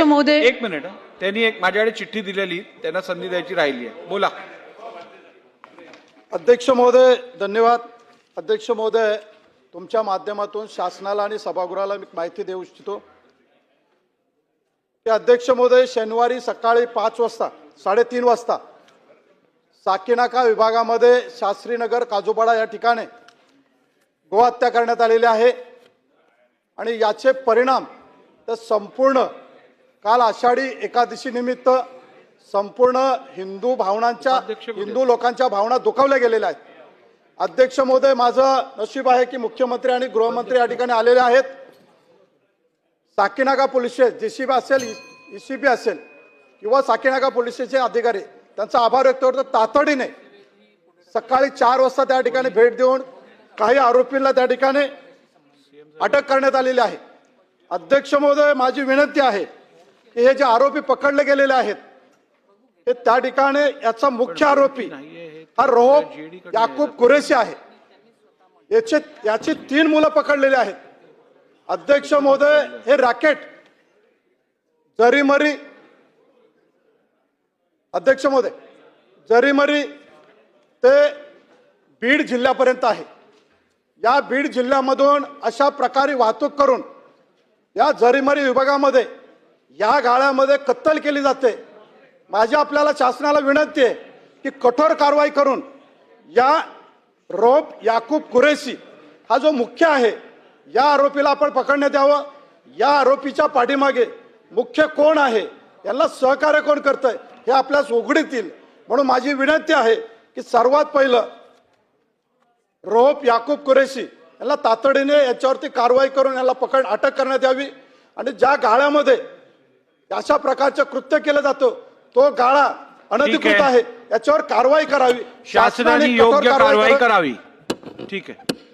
महोदय. एक मिनिट. त्यांनी एक माझ्याकडे चिठ्ठी दिलेली त्यांना संधी द्यायची राहिली आहे. बोला. अध्यक्ष महोदय धन्यवाद. अध्यक्ष महोदय तुमच्या माध्यमातून शासनाला आणि सभागृहाला मी माहिती देऊ इच्छितो. की अध्यक्ष महोदय शनिवारी सकाळी पाच वाजता साडेतीन वाजता साकीनाका विभागामध्ये शास्त्रीनगर काजूपाडा या ठिकाणी गोहत्या करण्यात आलेली आहे. आणि याचे परिणाम तर संपूर्ण काल आषाढी एकादशी निमित्त संपूर्ण हिंदू भावनांच्या? हिंदू लोकांच्या भावना दुखावल्या गेलेल्या आहेत अध्यक्ष महोदय माझं नशीब आहे की मुख्यमंत्री आणि गृहमंत्री या ठिकाणी आलेले आहेत साकीनाका पोलीस स्टेशन जेसीबी असेल ईसीबी असेल किंवा साकीनाका पोलीस स्टेशनचे अधिकारी त्यांचा आभार व्यक्त करतो तातडीने सकाळी चार वाजता त्या ठिकाणी भेट देऊन काही आरोपींना त्या ठिकाणी अटक करण्यात आलेली आहे अध्यक्ष महोदय माझी विनंती आहे की हे जे आरोपी पकडले गेलेले आहेत हे त्या ठिकाणी याचा मुख्य आरोपी हा रोहब याकूब कुरेशी आहे. याचे याची तीन मुलं पकडलेली आहेत. अध्यक्ष महोदय हे रॅकेट जरीमरी अध्यक्ष महोदय जरीमरी ते बीड जिल्ह्यापर्यंत आहे. या बीड जिल्ह्यामधून अशा प्रकारे वाहतूक करून या जरीमरी विभागामध्ये या गाळ्यामध्ये कत्तल केली जाते. माझी आपल्याला शासनाला विनंती आहे की कठोर कारवाई करून या रोप याकूब कुरेशी हा जो मुख्य आहे या आरोपीला आपण पकडण्यात यावं. या आरोपीच्या पाठीमागे मुख्य कोण आहे यांना सहकार्य कोण करतंय हे आपल्यास उघडीत येईल म्हणून माझी विनंती आहे की सर्वात पहिलं रोहप याकूब कुरेशी यांना तातडीने याच्यावरती कारवाई करून याला पकड अटक करण्यात यावी. आणि ज्या गाळ्यामध्ये अशा प्रकारचं कृत्य केलं जातं. तो गाळा अनधिकृत आहे. याच्यावर कारवाई करावी. शासनाने योग्य कारवाई करावी. करावी. ठीक आहे.